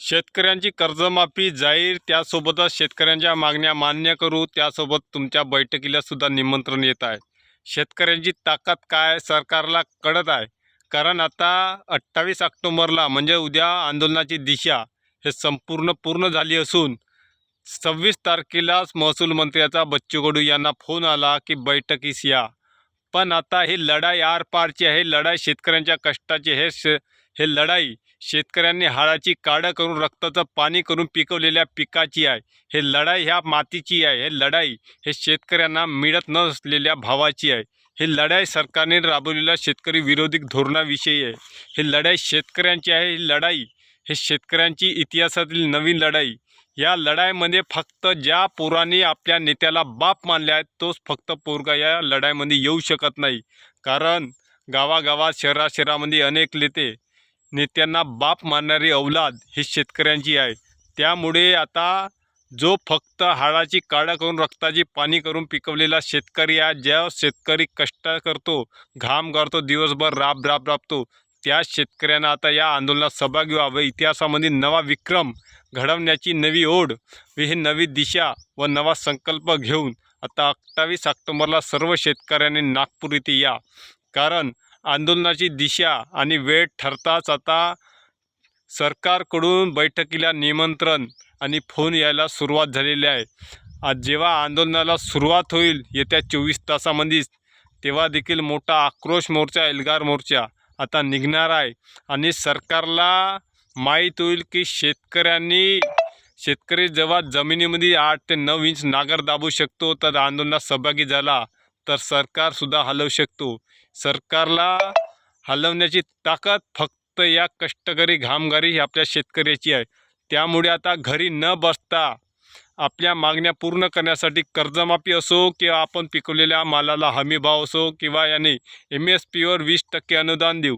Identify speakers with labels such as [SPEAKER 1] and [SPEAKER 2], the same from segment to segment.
[SPEAKER 1] शेतकऱ्यांची कर्जमाफी जाहीर त्यासोबतच शेतकऱ्यांच्या मागण्या मान्य करू त्यासोबत तुमच्या बैठकीला सुद्धा निमंत्रण येत आहे. शेतकऱ्यांची ताकद काय सरकारला कळत आहे? कारण आता अठ्ठावीस ऑक्टोबरला म्हणजे उद्या आंदोलनाची दिशा हे संपूर्ण पूर्ण झाली असून सव्वीस तारखेलाच महसूल मंत्र्याचा बच्चू कडू यांना फोन आला की बैठकीस या. पण आता ही लढाई आरपारची आहे लढाई शेतकऱ्यांच्या कष्टाची हे श हे लढाई शेतकऱ्यांनी हाडाची काडं करून रक्ताचं पाणी करून पिकवलेल्या पिकाची आहे. हे लढाई ह्या मातीची आहे. हे लढाई हे शेतकऱ्यांना मिळत नसलेल्या भावाची आहे. हे लढाई सरकारने राबवलेल्या शेतकरी विरोधी धोरणाविषयी आहे. ही लढाई शेतकऱ्यांची आहे. ही लढाई हे शेतकऱ्यांची इतिहासातील नवीन लढाई. या लढाईमध्ये फक्त ज्या पोरांनी आपल्या नेत्याला बाप मानले आहेत तोच फक्त पोरगा या लढाईमध्ये येऊ शकत नाही. कारण गावागावात शहरा शहरामध्ये अनेक नेते नेत्यांना बाप मानणारी अवलाद ही शेतकऱ्यांची आहे. त्यामुळे आता जो फक्त हाडाची काळा करून रक्ताची पाणी करून पिकवलेला शेतकरी आहे ज्या शेतकरी कष्ट करतो घाम करतो दिवसभर राब राब राबतो त्या शेतकऱ्यांना आता या आंदोलनात सहभागी व्हावं. इतिहासामध्ये नवा विक्रम घडवण्याची नवी ओढ व ही नवी दिशा व नवा संकल्प घेऊन आता अठ्ठावीस ऑक्टोबरला सर्व शेतकऱ्यांनी नागपूर इथे या. कारण आंदोलनाची दिशा आणि वेळ ठरताच आता सरकारकडून बैठकीला निमंत्रण आणि फोन यायला सुरुवात झालेली आहे. आज जेव्हा आंदोलनाला सुरुवात होईल येत्या चोवीस तासामध्येच तेव्हा देखील मोठा आक्रोश मोर्चा एल्गार मोर्चा आता निघणार आहे आणि सरकारला माहीत होईल की शेतकऱ्यांनी शेतकरी जेव्हा जमिनीमध्ये आठ ते नऊ इंच नागर दाबू शकतो तर आंदोलनात सहभागी झाला. तर सरकारसुद्धा हलवू शकतो. सरकारला हलवण्याची ताकद फक्त या कष्टकरी घामगारी ही आपल्या शेतकऱ्याची आहे. त्यामुळे आता घरी न बसता आपल्या मागण्या पूर्ण करण्यासाठी कर्जमाफी असो किंवा आपण पिकवलेल्या मालाला हमीभाव असो किंवा याने एम एस पीवर वीस टक्के अनुदान देऊ.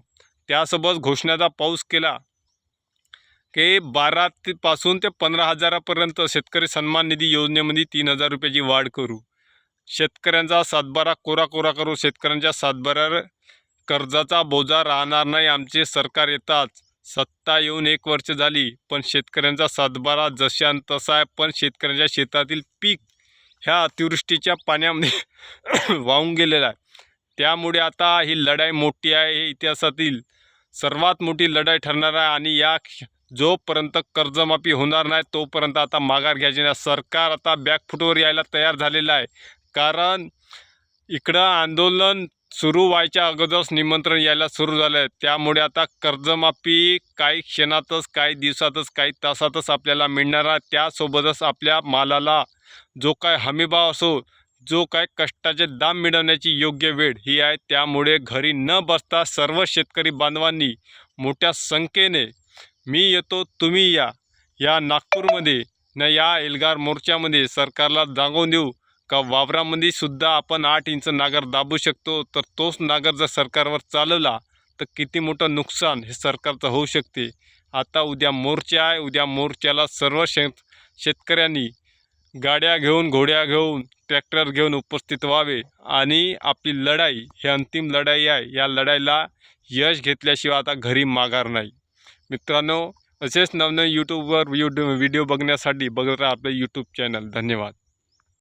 [SPEAKER 1] त्यासोबत घोषणाचा पाऊस केला की बारा ते पासून ते पंधरा हजारापर्यंत शेतकरी सन्मान निधी योजनेमध्ये तीन हजार रुपयाची वाढ करू. शेतकऱ्यांचा सातबारा कोरा कोरा करू शेतकऱ्यांच्या सातबाऱ्यावर कर्जाचा बोजा राहणार नाही. आमचे सरकार येताच सत्ता येऊन एक वर्ष झाली पण शेतकऱ्यांचा सातबारा जशा तसा आहे पण शेतकऱ्यांच्या शेतातील पीक ह्या अतिवृष्टीच्या पाण्यामध्ये वाहून गेलेला आहे. त्यामुळे आता ही लढाई मोठी आहे हे इतिहासातील सर्वात मोठी लढाई ठरणार आहे आणि या जोपर्यंत कर्जमाफी होणार नाही तोपर्यंत आता माघार घ्यायची नाही. सरकार आता बॅकफुटवर यायला तयार झालेलं आहे. कारण इकडं आंदोलन सुरू व्हायच्या अगोदरच निमंत्रण यायला सुरू झालं आहे त्यामुळे आता कर्जमाफी काही क्षणातच काही दिवसातच काही तासातच आपल्याला मिळणार आहे. त्यासोबतच आपल्या मालाला जो काय हमीभाव असो जो काय कष्टाचे दाम मिळवण्याची योग्य वेळ ही आहे. त्यामुळे घरी न बसता सर्व शेतकरी बांधवांनी मोठ्या संख्येने मी येतो तुम्ही या. या नागपूरमध्ये न या एल्गार मोर्चामध्ये सरकारला जागवून देऊ. का वावरामध्ये सुद्धा आपण आठ इंच नागर दाबू शकतो? तर तोच नागर जर सरकारवर चालवला तर किती मोठं नुकसान हे सरकारचं होऊ शकते. आता उद्या मोर्चा आहे. उद्या मोर्चाला सर्व शेत शेतकऱ्यांनी गाड्या घेऊन घोड्या घेऊन ट्रॅक्टर घेऊन उपस्थित व्हावे. आणि आपली लढाई ही अंतिम लढाई आहे. या लढाईला यश घेतल्याशिवाय आता घरी माघार नाही. मित्रांनो असेच नवनवीन यूट्यूबवर व्हिडिओ व्हिडिओ बघण्यासाठी बघत राहा आपलं यूट्यूब चॅनल धन्यवाद.